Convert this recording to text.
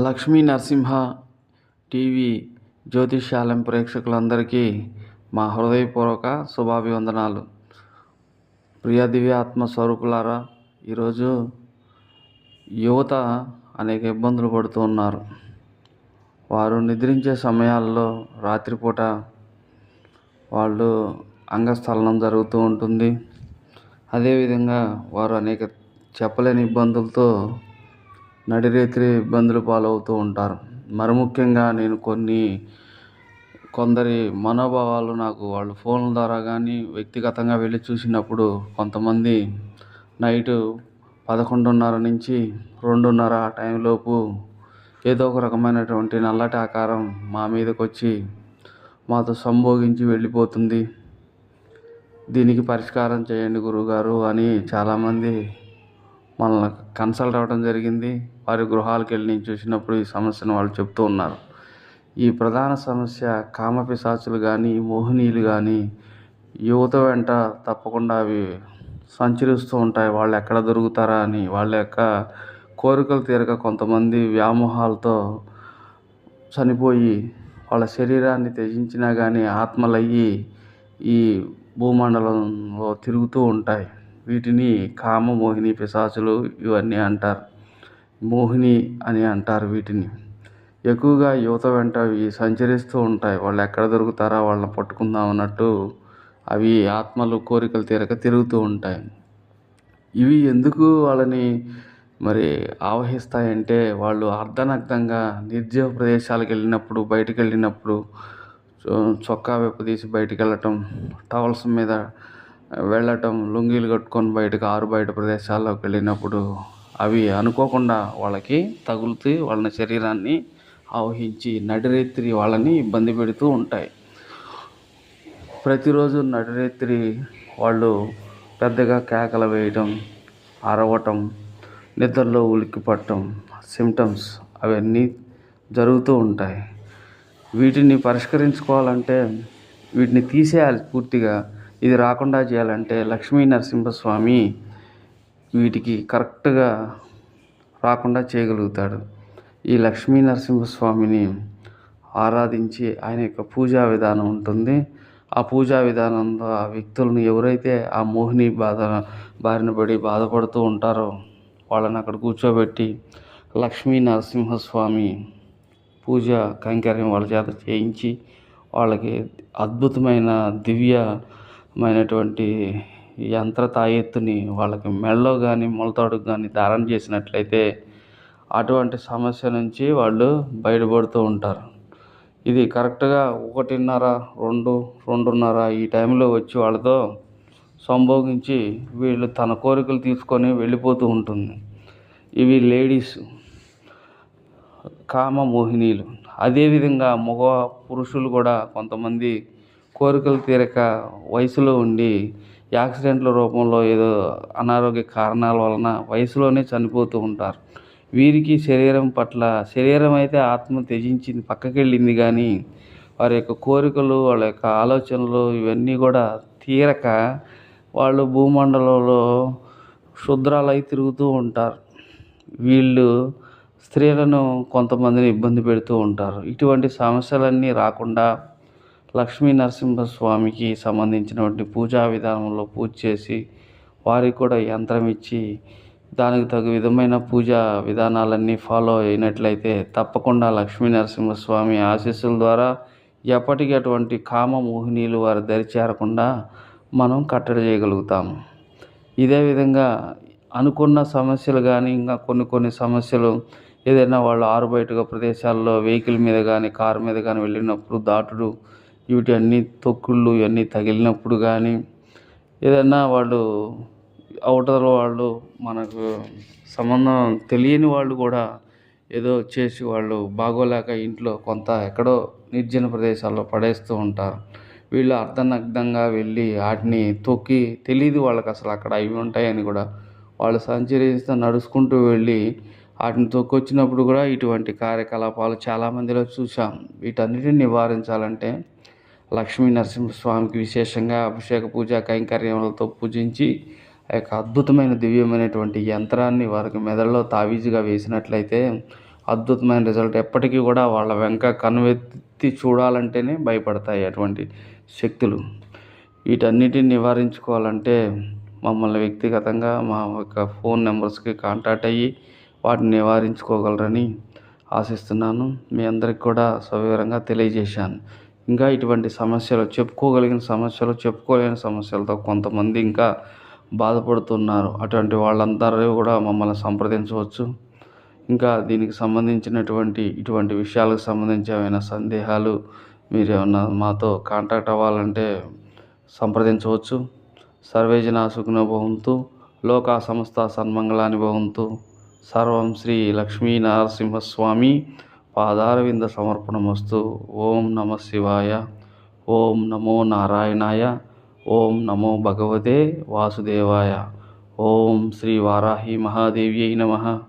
Lakshmi Narasimha TV జ్యోతిష్యాలయం ప్రేక్షకులందరికీ మా హృదయపూర్వక శుభాభివందనాలు. ప్రియ దివ్యాత్మ స్వరూపులారా ఈరోజు యువత అనేక ఇబ్బందులు పడుతూ ఉన్నారు. వారు నిద్రించే సమయాల్లో రాత్రిపూట వాళ్ళు అంగస్థలనం జరుగుతూ ఉంటుంది. అదేవిధంగా వారు అనేక చెప్పలేని ఇబ్బందులతో నడిరేత్రి ఇబ్బందులు పాలవుతూ ఉంటారు. మరి ముఖ్యంగా నేను కొన్ని కొందరి మనోభావాలు నాకు వాళ్ళు ఫోన్ల ద్వారా కానీ వ్యక్తిగతంగా వెళ్ళి చూసినప్పుడు కొంతమంది నైటు పదకొండున్నర నుంచి రెండున్నర ఆ టైంలోపు ఏదో ఒక రకమైనటువంటి నల్లటి ఆకారం మా మీదకి వచ్చి మాతో సంభోగించి వెళ్ళిపోతుంది. దీనికి పరిష్కారం చేయండి గురువుగారు అని చాలామంది మనల్ని కన్సల్ట్ అవ్వడం జరిగింది. వారి గృహాలకు వెళ్ళి నేను చూసినప్పుడు ఈ సమస్యను వాళ్ళు చెప్తూ ఉన్నారు. ఈ ప్రధాన సమస్య కామపిశాచులు కానీ మోహినీలు కానీ యువత వెంట తప్పకుండా అవి సంచరిస్తూ ఉంటాయి. వాళ్ళు ఎక్కడ దొరుకుతారా అని వాళ్ళ యొక్క కోరికలు తీరక కొంతమంది వ్యామోహాలతో చనిపోయి వాళ్ళ శరీరాన్ని త్యజించినా కానీ ఆత్మలయ్యి ఈ భూమండలంలో తిరుగుతూ ఉంటాయి. వీటిని కామ మోహిని పిశాచులు ఇవన్నీ అంటారు. మోహిని అని అంటారు వీటిని. ఎక్కువగా యువత వెంట అవి సంచరిస్తూ ఉంటాయి. వాళ్ళు ఎక్కడ దొరుకుతారా వాళ్ళని పట్టుకుందాం అన్నట్టు అవి ఆత్మలు కోరికలు తీరక తిరుగుతూ ఉంటాయి. ఇవి ఎందుకు వాళ్ళని మరి ఆవహిస్తాయంటే వాళ్ళు అర్ధనగ్ధంగా నిర్జీవ ప్రదేశాలకు వెళ్ళినప్పుడు బయటికి వెళ్ళినప్పుడు చొ- చొక్కా తీసి బయటకు వెళ్ళటం టవల్స్ మీద వెళ్ళటం లుంగీలు కట్టుకొని బయటకు ఆరు బయట ప్రదేశాల్లోకి వెళ్ళినప్పుడు అవి అనుకోకుండా వాళ్ళకి తగులుతూ వాళ్ళ శరీరాన్ని ఆవహించి నడిరేత్రి వాళ్ళని ఇబ్బంది పెడుతూ ఉంటాయి. ప్రతిరోజు నడిరేత్రి వాళ్ళు పెద్దగా కేకలు వేయటం అరవటం నిద్రలో ఉలిక్కి పట్టడం సిమ్టమ్స్ అవన్నీ జరుగుతూ ఉంటాయి. వీటిని పరిష్కరించుకోవాలంటే వీటిని తీసేయాలి పూర్తిగా. ఇది రాకుండా చేయాలంటే లక్ష్మీ నరసింహస్వామి వీటికి కరెక్ట్గా రాకుండా చేయగలుగుతాడు. ఈ లక్ష్మీ నరసింహస్వామిని ఆరాధించి ఆయన యొక్క పూజా విధానం ఉంటుంది. ఆ పూజా విధానంలో ఆ వ్యక్తులను ఎవరైతే ఆ మోహిని బాధ బారిన పడి బాధపడుతూ ఉంటారో వాళ్ళని అక్కడ కూర్చోబెట్టి లక్ష్మీ నరసింహస్వామి పూజ కైంకర్యం వాళ్ళ చేత చేయించి వాళ్ళకి అద్భుతమైన దివ్యమైనటువంటి యంత్ర తాయెత్తుని వాళ్ళకి మెడలో కానీ మొలతాడుకు కానీ ధారణ చేసినట్లయితే అటువంటి సమస్య నుంచి వాళ్ళు బయటపడుతూ ఉంటారు. ఇది కరెక్ట్గా ఒకటిన్నర రెండు రెండున్నర ఈ టైంలో వచ్చి వాళ్ళతో సంభోగించి వీళ్ళు తన కోరికలు తీసుకొని వెళ్ళిపోతూ ఉంటుంది. ఇవి లేడీస్ కామ మోహినీలు అదేవిధంగా మగ పురుషులు కూడా కొంతమంది కోరికలు తీరక వయసులో ఉండి యాక్సిడెంట్ల రూపంలో ఏదో అనారోగ్య కారణాల వలన వయసులోనే చనిపోతూ ఉంటారు. వీరికి శరీరం పట్ల శరీరం అయితే ఆత్మ త్యజించింది పక్కకి వెళ్ళింది కానీ వారి యొక్క కోరికలు వాళ్ళ యొక్క ఆలోచనలు ఇవన్నీ కూడా తీరక వాళ్ళు భూమండలంలో శుద్రాలై తిరుగుతూ ఉంటారు. వీళ్ళు స్త్రీలను కొంతమందిని ఇబ్బంది పెడుతూ ఉంటారు. ఇటువంటి సమస్యలన్నీ రాకుండా లక్ష్మీ నరసింహస్వామికి సంబంధించినటువంటి పూజా విధానంలో పూజ చేసి వారికి కూడా యంత్రం ఇచ్చి దానికి తగు విధమైన పూజా విధానాలన్నీ ఫాలో అయినట్లయితే తప్పకుండా లక్ష్మీ నరసింహస్వామి ఆశీస్సుల ద్వారా ఎప్పటికీ అటువంటి కామ మోహినీలు వారు దరి చేరకుండా మనం కట్టడి చేయగలుగుతాము ఇదే విధంగా అనుకున్న సమస్యలు కానీ ఇంకా కొన్ని కొన్ని సమస్యలు ఏదైనా వాళ్ళు ఆరు బయటగా ప్రదేశాల్లో వెహికల్ మీద కానీ కారు మీద కానీ వెళ్ళినప్పుడు దాటుడు వీటి అన్ని తొక్కుళ్ళు ఇవన్నీ తగిలినప్పుడు కానీ ఏదైనా వాళ్ళు అవతల వాళ్ళు మనకు సంబంధం తెలియని వాళ్ళు కూడా ఏదో చేసి వాళ్ళు బాగోలేక ఇంట్లో కొంత ఎక్కడో నిర్జన ప్రదేశాల్లో పడేస్తూ ఉంటారు. వీళ్ళు అర్ధనగ్నంగా వెళ్ళి వాటిని తొక్కి తెలియదు వాళ్ళకి అసలు అక్కడ అవి ఉంటాయని కూడా వాళ్ళు సంచరిస్తూ నడుచుకుంటూ వెళ్ళి వాటిని తొక్కొచ్చినప్పుడు కూడా ఇటువంటి కార్యకలాపాలు చాలామందిలో చూసాం వీటన్నిటిని నివారించాలంటే లక్ష్మీ నరసింహస్వామికి విశేషంగా అభిషేక పూజ కైంకర్యములతో పూజించి ఆ యొక్క అద్భుతమైన దివ్యమైనటువంటి యంత్రాన్ని వారికి మెదడులో తావీజుగా వేసినట్లయితే అద్భుతమైన రిజల్ట్ ఎప్పటికీ కూడా వాళ్ళ వెంక కనువెత్తి చూడాలంటేనే భయపడతాయి అటువంటి శక్తులు. వీటన్నిటిని నివారించుకోవాలంటే మమ్మల్ని వ్యక్తిగతంగా మా యొక్క ఫోన్ నెంబర్స్కి కాంటాక్ట్ అయ్యి వాటిని నివారించుకోగలరని ఆశిస్తున్నాను. మీ అందరికి కూడా సవివరంగా తెలియజేశాను. ఇంకా ఇటువంటి సమస్యలు చెప్పుకోగలిగిన సమస్యలు చెప్పుకోలేని సమస్యలతో కొంతమంది ఇంకా బాధపడుతున్నారు. అటువంటి వాళ్ళందరూ కూడా మమ్మల్ని సంప్రదించవచ్చు. ఇంకా దీనికి సంబంధించినటువంటి ఇటువంటి విషయాలకు సంబంధించి ఏమైనా సందేహాలు మీరు ఏమన్నా మాతో కాంటాక్ట్ అవ్వాలంటే సంప్రదించవచ్చు. సర్వేజన సుఖినో భవంతు లోకా సంస్థ సన్మంగళాని భవంతు. సర్వం శ్రీ లక్ష్మీ నరసింహస్వామి పాదారవింద సమర్పణమస్తు. ఓం నమ శివాయ. ఓం నమో నారాయణాయ. ఓం నమో భగవతే వాసుదేవాయ. ఓం శ్రీ వారాహి మహాదేవ్యై నమ.